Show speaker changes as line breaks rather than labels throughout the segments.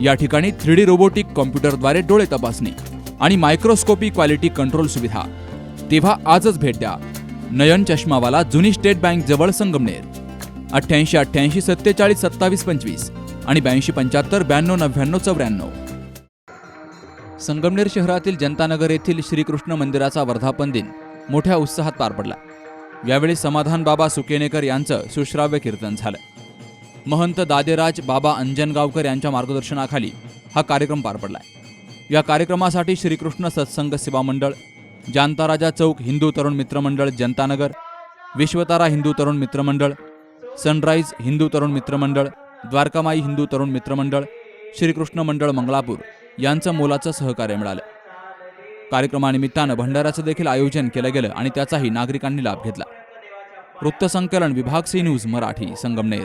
या ठिकाणी three D robotic कॉम्प्युटरद्वारे डोळे तपासणी आणि मायक्रोस्कोपी क्वालिटी कंट्रोल सुविधा. तेव्हा आजच भेट द्या. नयन चष्मावाला जुनी स्टेट बँक जवळ संगमनेर. अठ्ठ्याऐंशी अठ्ठ्याऐंशी सत्तेचाळीस सत्तावीस पंचवीस आणि ब्याऐंशी पंच्याहत्तर ब्याण्णव नव्याण्णव चौऱ्याण्णव. संगमनेर शहरातील जनतानगर येथील श्रीकृष्ण मंदिराचा वर्धापन दिन मोठ्या उत्साहात पार पडला. यावेळी समाधान बाबा सुकेनेकर यांचं सुश्राव्य कीर्तन झालं. महंत दादेराज बाबा अंजनगावकर यांच्या मार्गदर्शनाखाली हा कार्यक्रम पार पडला या कार्यक्रमासाठी श्रीकृष्ण सत्संग सेवा मंडळ जानताराजा चौक हिंदू तरुण मित्रमंडळ जनतानगर विश्वतारा हिंदू तरुण मित्रमंडळ सनराईज हिंदू तरुण मित्रमंडळ द्वारकामाई हिंदू तरुण मित्रमंडळ श्रीकृष्ण मंडळ मंगलापूर यांचं मोलाचं सहकार्य मिळालं. कार्यक्रमानिमित्तानं भंडाऱ्याचं देखील आयोजन केलं गेलं आणि त्याचाही नागरिकांनी लाभ घेतला. वृत्तसंकलन विभाग C news Marathi Sangamner.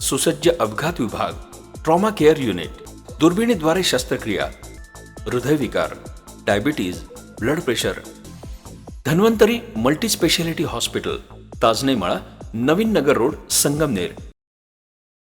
सुसज्ज अपघात विभाग ट्रॉमा केअर युनिट दुर्बिणीद्वारे शस्त्रक्रिया हृदयविकार diabetes blood pressure Dhanvantari multispeciality hospital Tajnemala Navin Nagar road Sangamner.